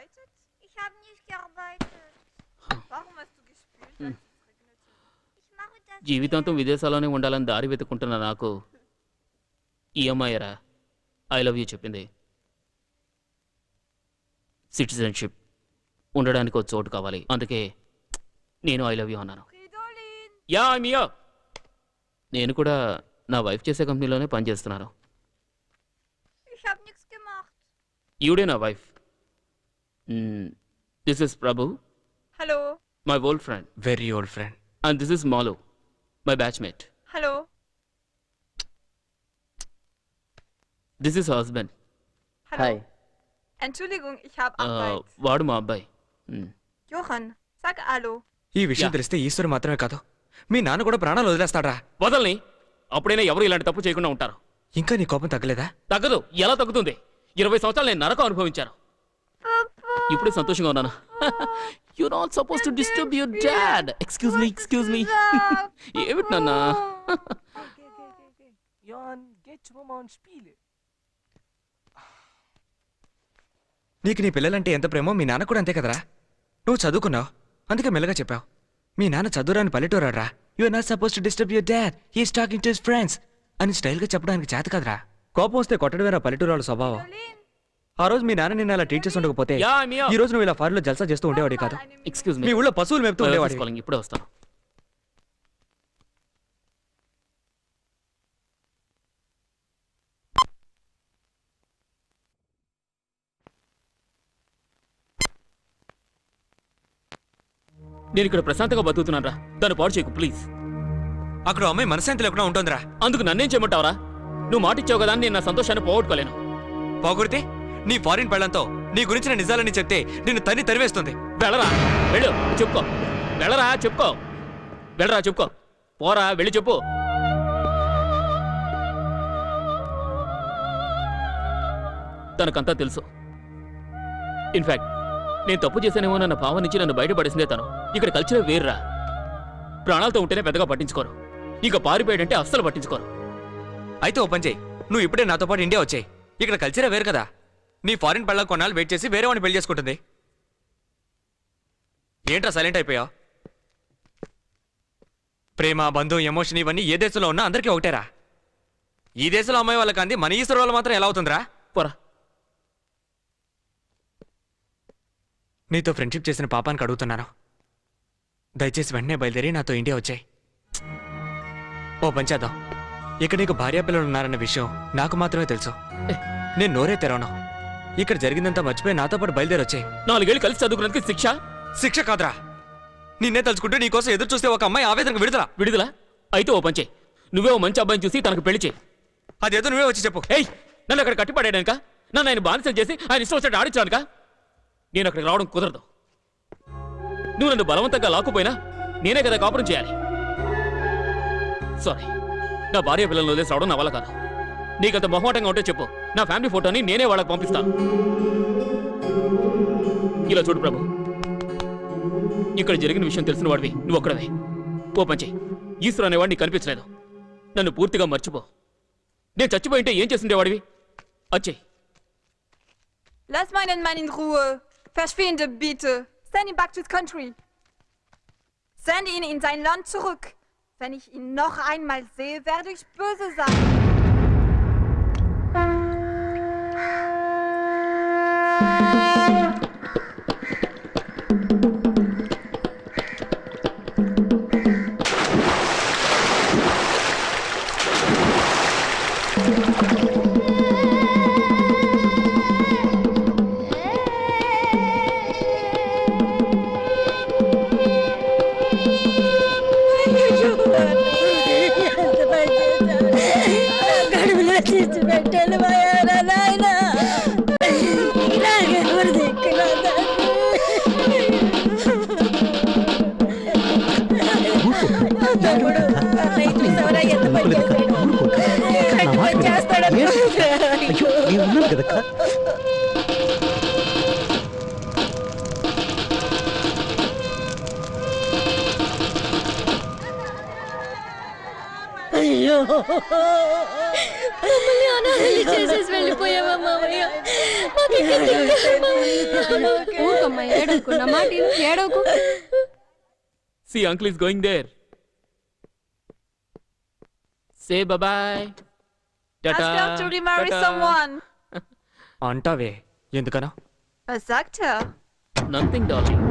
gearbeitet? Ich habe nicht gearbeitet. Warum hast du gespielt? Hm. జీవితాంతం విదేశాల్లోనే ఉండాలని దారి వెతుకుంటున్న నాకు ఈఎంఐరా ఐ లవ్ యూ చెప్పింది. సిటిజన్షిప్ ఉండడానికి ఒక చోటు కావాలి. అందుకే నేను ఐ లవ్ యూ అన్నాను నేను కూడా నా వైఫ్ చేసే కంపెనీలోనే పనిచేస్తున్నాను. యుడే నా wife. This is Prabhu Hallo? My old friend very old friend and this is Malu my batchmate Hallo? This is husband Hallo? Entschuldigung, ich habe Arbeit. వాడు మా అబ్బాయి. Hmm. Johann, sag Hallo. ఈ విషయం. తెలిస్తే ఈశ్వరు మాత్రమే కాదు. మీ నాన్న కూడా ప్రాణాలు వదిలేస్తాడా వదల్ని. అప్పుడైనా ఎవరు ఇలాంటి తప్పు చేయకుండా ఉంటారు. ఇంకా నీ కోపం తగ్గలేదా? తగ్గదు. ఎలా తగ్గుతుంది? ఇరవై సంవత్సరాలు నేను నరకం అనుభవించాను. ఇప్పుడు సంతోషంగా ఉన్నాను. You not suppose to disturb your dad excuse me excuse me ఏమిటి నాన్న. నీకు నీ పిల్లలంటే ఎంత ప్రేమో మీ నాన్న కూడా అంతే కదరా. నువ్వు చదువుకున్నావు అందుకే మెల్లగా చెప్పావు. మీ నాన్న చదువురాని పల్లెటూరాడ్రా. You are not suppose to disturb your dad he's talking to his friends అని స్టైల్గా చెప్పడానికి చేత కదరా. కోపం వస్తే కొట్టడమేరా పల్లెటూరాల స్వభావం. Fridolin! ఆ రోజు మీ నాన్న నిన్న అలా ట్రీట్ చేసి ఉండకపోతే యా మియా ఈ రోజు నువ్వు ఇలా ఫారిలో జల్సా చేస్తూ ఉండేవాడి కాదు. ఎక్స్క్యూజ్ మీ మీ ఊళ్ళో పశువులు మేపుతూ ఉండేవాడి కాలింగ్ ఇప్పుడే వస్తాను. నేను ఇక్కడ ప్రశాంతంగా బతుకుతున్నాను రా దాన్ని పాడు చేయకు ప్లీజ్ అక్కడ అమ్మాయి మనశాంతి లేకుండా ఉంటుందిరా. అందుకు నన్నేం చేయమంటావరా? నువ్వు మాట ఇచ్చావు కదా అని నేను నా సంతోషాన్ని పోగొట్టుకోలేను. పోగొడితే? నీ ఫారిన్ పెళ్ళంతో నీ గురించిన నిజాలని చెప్తే నిన్ను తన్ని తరివేస్తుంది. వెళ్ళరా. వెళ్ళు. చెప్పుకో. వెళ్ళరా చెప్పుకో. వెళ్ళరా చెప్పుకో. పోరా వెళ్ళి చెప్పు. తనకంతా తెలుసు. ఇన్ఫాక్ట్ నేను తప్పు చేశానేమో నన్న భావం నుంచి నన్ను బయటపడేసిందే తను. ఇక్కడ కల్చర్ వేర్రా. ప్రాణాలతో ఉంటేనే పెద్దగా పట్టించుకోరు. ఇక పారిపోయాడంటే అస్సలు పట్టించుకోరు. అయితే ఓ పని చేయి. నువ్వు ఇప్పుడే నాతో పాటు ఇండియా వచ్చాయి. ఇక్కడ కల్చరే వేరు కదా. నీ ఫారిన్ పెళ్ళ కొన్నాళ్ళు వెయిట్ చేసి వేరే వాడిని పెళ్ళి చేసుకుంటుంది. ఏంట్రా సైలెంట్ అయిపోయావు? ప్రేమ బంధు ఎమోషన్ ఇవన్నీ ఏ దేశంలో ఉన్నా అందరికీ ఒకటేరా. ఈ దేశంలో అమ్మాయి వాళ్ళకి అంది మన ఈశ్వరు వాళ్ళు మాత్రం ఎలా అవుతుందిరా? పోరా. నీతో ఫ్రెండ్షిప్ చేసిన పాపానికి అడుగుతున్నాను. దయచేసి వెంటనే బయలుదేరి నాతో ఇండియా వచ్చాయి. ఓ పంచేద్దాం ఇక్కడ నీకు భార్య పిల్లలు ఉన్నారన్న విషయం నాకు మాత్రమే తెలుసు. నేను నోరే తెరవను. ఇక్కడ జరిగిందంతా మర్చిపోయి నాతో పాటు బయలుదేరి వచ్చాయి నాలుగేళ్ళు కలిసి చదువుకున్నందుకు శిక్ష? శిక్ష కాదురా. నిన్నే తలుచుకుంటూ నీకోసం ఎదురు చూస్తే ఒక అమ్మాయి ఆవేదనకు విడుదల. విడుదల? అయితే ఓ పంచే నువ్వే ఓ మంచి అబ్బాయిని చూసి తనకు పెళ్ళి చేయి. అదేదో నువ్వే వచ్చి చెప్పు. ఏయ్ నన్ను అక్కడ కట్టిపడేయడానిక నన్ను ఆయన బానిసం చేసి ఆయన ఇష్టం వచ్చినట్టు ఆడించడానిక? నేను అక్కడికి రావడం కుదరదు. నువ్వు నన్ను బలవంతంగా లాక్కుపోయినా నేనే కదా కాపురం చేయాలి. సారీ నా భార్య పిల్లలను వదిలేసి రావడం నా వల్ల కాదు. నీకు అంత బహుమాటంగా ఉంటే చెప్పు. నా ఫ్యామిలీ ఫోటోని నేనే వాళ్ళకి పంపిస్తాను ఇలా చూడు ప్రభు. ఇక్కడ జరిగిన విషయం తెలిసిన వాడివి. నువ్వు ఒక్కడవే. ఓ పంచి ఈశ్వరు అనేవాడిని కనిపించలేదు. నన్ను పూర్తిగా మర్చిపో. నేను చచ్చిపోయి ఏం చేసిండేవాడివి అచ్చే Send ihn back to his country. Send ihn in sein Land zurück. Wenn ich ihn noch einmal sehe, werde ich böse sein. చేస్తాడు అయ్యో. మమ్మల్ని అనాథలు చేసేసి వెళ్ళిపోయావా మావయ్య మాకు ఇంకా దిక్కు మావయ్య. ఊరుకోమ్మా ఏడవకు నా మాట విను, ఏడవకు. See uncle is going there say bye Ask her to remarry someone. అంటావే ఎందుకనో Was sagt er? Nothing darling